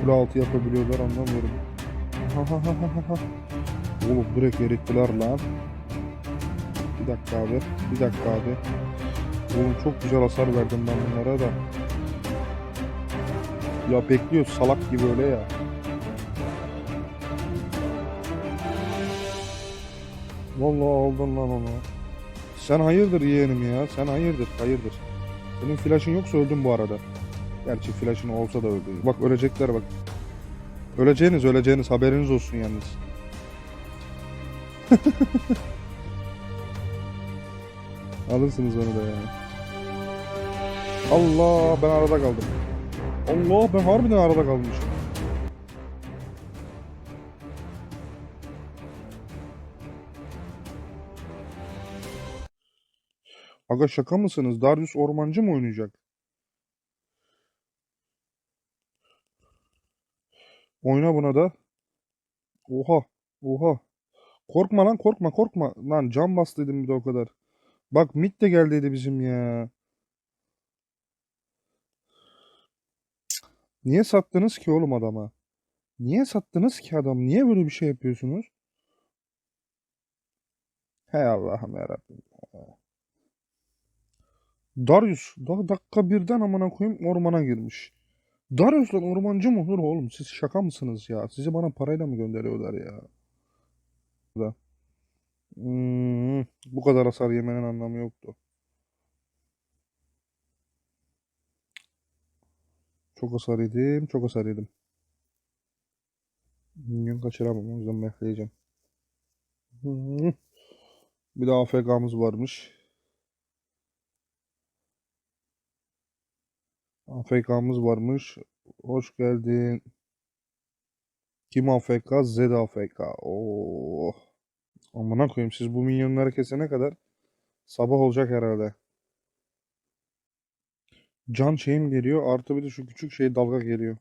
kule altı yapabiliyorlar anlamıyorum. Oğlum direkt erittiler lan. Bir dakika abi. Bir dakika abi. Oğlum çok güzel hasar verdim ben bunlara da. Ya bekliyor salak gibi öyle ya. Vallahi aldın lan onu. Sen hayırdır yeğenim ya? Sen hayırdır, hayırdır. Senin flaşın yoksa öldün bu arada. Gerçi flaşın olsa da öldü. Bak ölecekler bak. Öleceğiniz öleceğiniz haberiniz olsun yalnız. Alırsınız onu da yani. Allah ben arada kaldım. Allah ben harbiden arada kalmışım. Aga şaka mısınız? Darius Ormancı mı oynayacak? Oyna buna da. Oha. Oha. Korkma lan korkma korkma. Lan can bastıydım bir de o kadar. Bak mid de geldiydi bizim ya. Niye sattınız ki oğlum adama? Niye sattınız ki adam? Niye böyle bir şey yapıyorsunuz? Hey Allah'ım yarabbim. Darius daha dakika birden amına koyayım ormana girmiş. Darius'la ormancı mı olur oğlum? Siz şaka mısınız ya? Sizi bana parayla mı gönderiyorlar ya? Da. Hmm, bu kadar hasar yemenin anlamı yoktu. Çok hasar yedim, çok hasar yedim. Minyon kaçıramam o yüzden bekleyeceğim. Hmm. Bir de AFK'mız varmış. AFK'mız varmış. Hoş geldin. Kim AFK? Z AFK. Oo. Amına koyayım siz bu minyonları kesene kadar sabah olacak herhalde. Can şeyim geliyor. Artı bir de şu küçük şey dalga geliyor.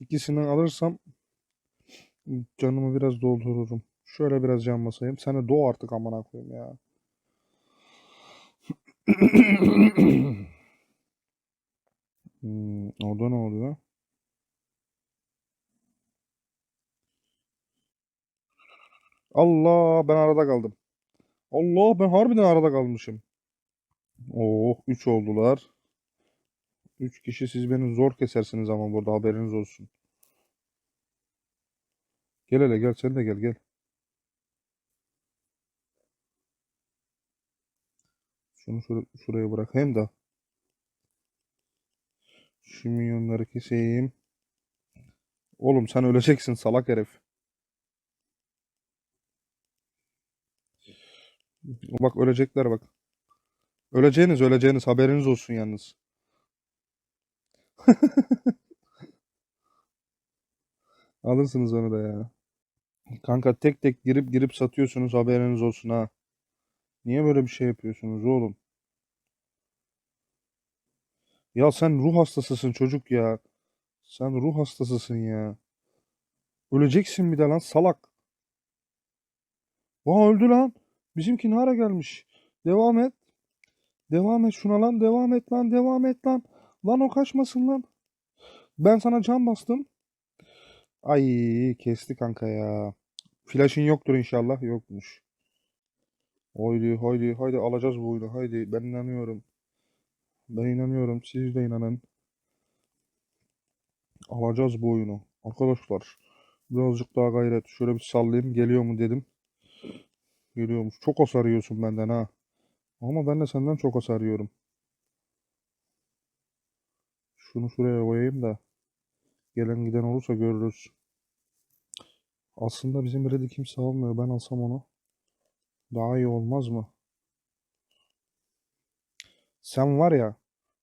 İkisinden alırsam canımı biraz doldururum. Şöyle biraz can basayım. Sen de doğ artık amına koyayım ya. Hmm, orada ne oluyor? Allah ben arada kaldım. Allah ben harbiden arada kalmışım. Oh 3 oldular. 3 kişi siz beni zor kesersiniz ama burada haberiniz olsun. Gel hele gel sen de gel gel. Şunu şur- şuraya bırakayım da. Şu milyonları keseyim. Oğlum sen öleceksin salak herif. Bak ölecekler bak. Öleceğiniz öleceğiniz haberiniz olsun yalnız. Alırsınız onu da ya. Kanka tek tek girip girip satıyorsunuz haberiniz olsun ha. Niye böyle bir şey yapıyorsunuz oğlum? Ya sen ruh hastasısın çocuk ya. Sen ruh hastasısın ya. Öleceksin bir de lan salak. Vaa öldü lan. Bizimki ne ara gelmiş. Devam et. Devam et şuna lan. Devam et lan. Devam et lan. Lan o kaçmasın lan. Ben sana can bastım. Ay kesti kanka ya. Flash'ın yoktur inşallah. Yokmuş. Haydi haydi haydi alacağız bu oyunu. Haydi ben inanıyorum. Ben inanıyorum. Siz de inanın. Alacağız bu oyunu. Arkadaşlar birazcık daha gayret. Şöyle bir sallayayım. Geliyor mu dedim. Geliyormuş. Çok hasar yiyorsun benden ha. Ama ben de senden çok hasar yiyorum. Şunu şuraya koyayım da. Gelen giden olursa görürüz. Aslında bizim Red'i kimse almıyor. Ben alsam onu. Daha iyi olmaz mı? Sen var ya.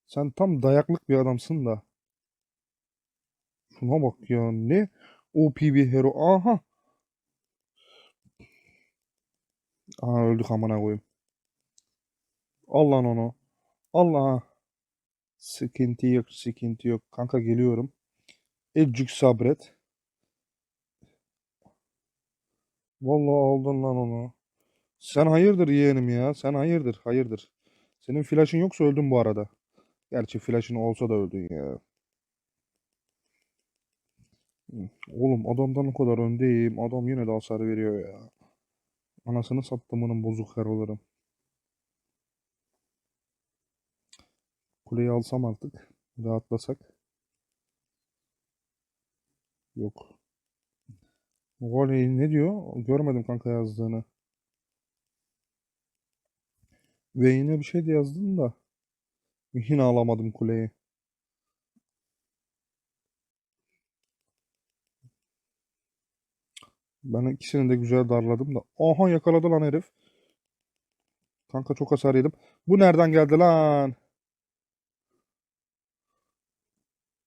Sen tam dayaklık bir adamsın da. Şuna bak ya. Ne OP bir hero. Aha. Aha öldük amına koyayım. Al onu. Allah. Sıkıntı yok, sıkıntı yok. Kanka geliyorum. Ecük sabret. Vallahi aldın lan onu. Sen hayırdır yeğenim ya. Sen hayırdır, hayırdır. Senin flash'ın yoksa öldün bu arada. Gerçi flash'ın olsa da öldün ya. Oğlum adamdan o kadar öndeyim. Adam yine de hasar veriyor ya. Anasını sattımının bozuk herolarım. Kuleyi alsam artık. Rahatlasak. Yok. Voley ne diyor? Görmedim kanka yazdığını. Ve yine bir şey de yazdın da. Yine alamadım kuleyi. Ben ikisini de güzel darladım da. Aha yakaladı lan herif. Kanka çok hasar yedim. Bu nereden geldi lan?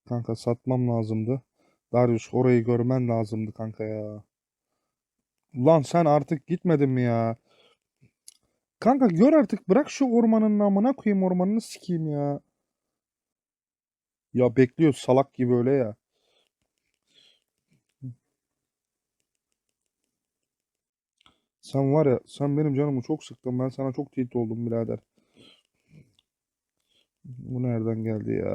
Kanka satmam lazımdı. Darius orayı görmen lazımdı kanka ya. Lan sen artık gitmedin mi ya? Kanka gör artık bırak şu ormanın namına koyayım ormanını sikeyim ya. Ya bekliyor salak gibi öyle ya. Sen var ya sen benim canımı çok sıktın. Ben sana çok tilt oldum birader. Bu nereden geldi ya?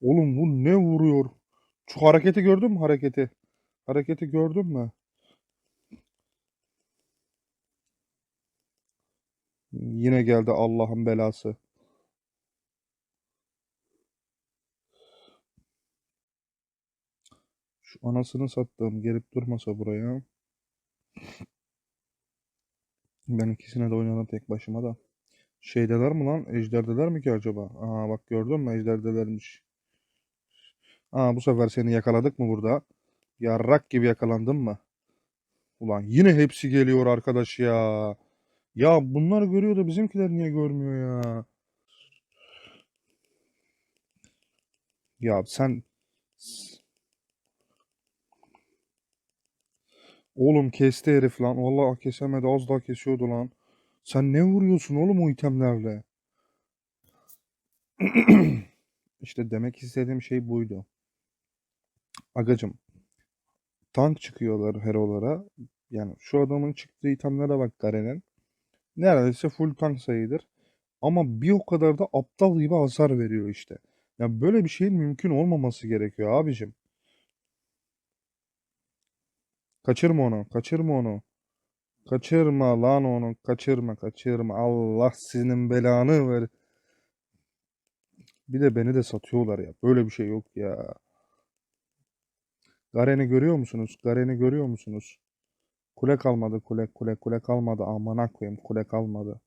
Oğlum bu ne vuruyor? Şu hareketi gördün mü hareketi? Hareketi gördün mü? Yine geldi Allah'ın belası. Şu anasını sattığım gelip durmasa buraya. Ben ikisine de oynadım tek başıma da. Şeydeler mi lan? Ejderdeler mi ki acaba? Aa bak gördün mü? Ejderdelermiş. Aa bu sefer seni yakaladık mı burada? Yarrak gibi yakalandın mı? Ulan yine hepsi geliyor arkadaş ya. Ya bunlar görüyor da bizimkiler niye görmüyor ya? Ya sen oğlum kesti herif lan. Vallahi kesemedi az daha kesiyordu lan. Sen ne vuruyorsun oğlum o itemlerle? İşte demek istediğim şey buydu. Agacım tank çıkıyorlar herolara. Yani şu adamın çıktığı itemlere bak Garen'in. Neredeyse full tank sayıdır. Ama bir o kadar da aptal gibi hasar veriyor işte. Ya böyle bir şeyin mümkün olmaması gerekiyor abicim. Kaçırma onu, kaçırma onu. Kaçırma lan onu, kaçırma, kaçırma. Allah senin belanı ver. Bir de beni de satıyorlar ya. Böyle bir şey yok ya. Garen'i görüyor musunuz? Garen'i görüyor musunuz? Kule kalmadı, kule, kule, kule kalmadı. Amına koyayım, kule kalmadı.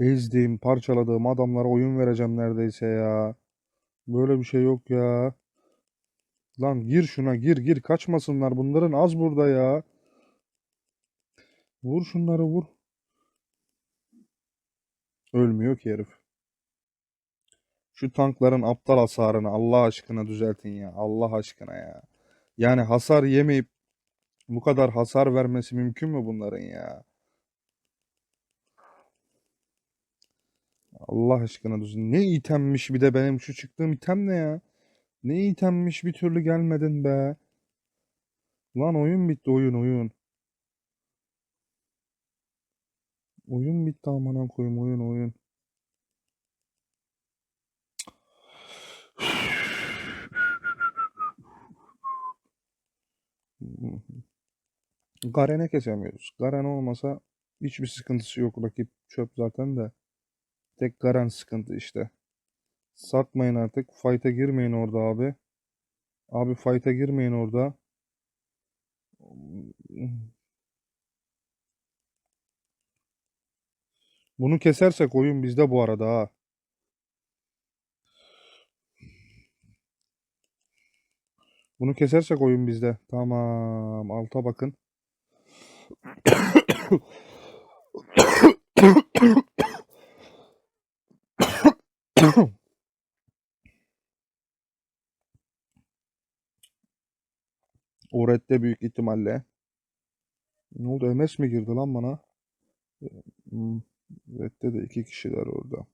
Ezdiğim, parçaladığım adamlara oyun vereceğim neredeyse ya. Böyle bir şey yok ya. Lan gir şuna gir gir kaçmasınlar bunların az burada ya. Vur şunları vur. Ölmüyor ki herif. Şu tankların aptal hasarını Allah aşkına düzeltin ya. Allah aşkına ya. Yani hasar yemeyip bu kadar hasar vermesi mümkün mü bunların ya? Allah aşkına düzgün. Ne itemmiş bir de benim şu çıktığım item ne ya? Ne itemmiş bir türlü gelmedin be. Lan oyun bitti oyun oyun. Oyun bitti amına koyayım oyun oyun. Garen'e kesemiyoruz. Garen olmasa hiçbir sıkıntısı yok. Rakip çöp zaten de. Tek Garen sıkıntı işte. Satmayın artık. Fight'a girmeyin orada abi. Abi fight'a girmeyin orada. Bunu kesersek oyun bizde bu arada ha. Bunu kesersek oyun bizde. Tamam. Alta bakın. O redde büyük ihtimalle. Ne oldu? MS mi girdi lan bana? Hmm. Redde de iki kişiler orada.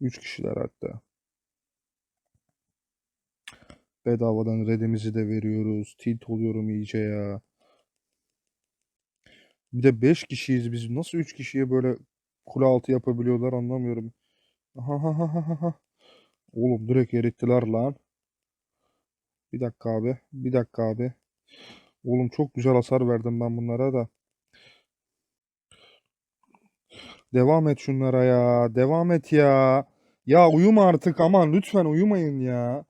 Üç kişiler hatta. Bedavadan redimizi de veriyoruz. Tilt oluyorum iyice ya. Bir de 5 kişiyiz biz. Nasıl 3 kişiye böyle kule altı yapabiliyorlar anlamıyorum. Aha, aha, aha, aha. Oğlum direkt erittiler lan. Bir dakika abi. Bir dakika abi. Oğlum çok güzel hasar verdim ben bunlara da. Devam et şunlara ya. Devam et ya. Ya uyuma artık aman lütfen uyumayın ya.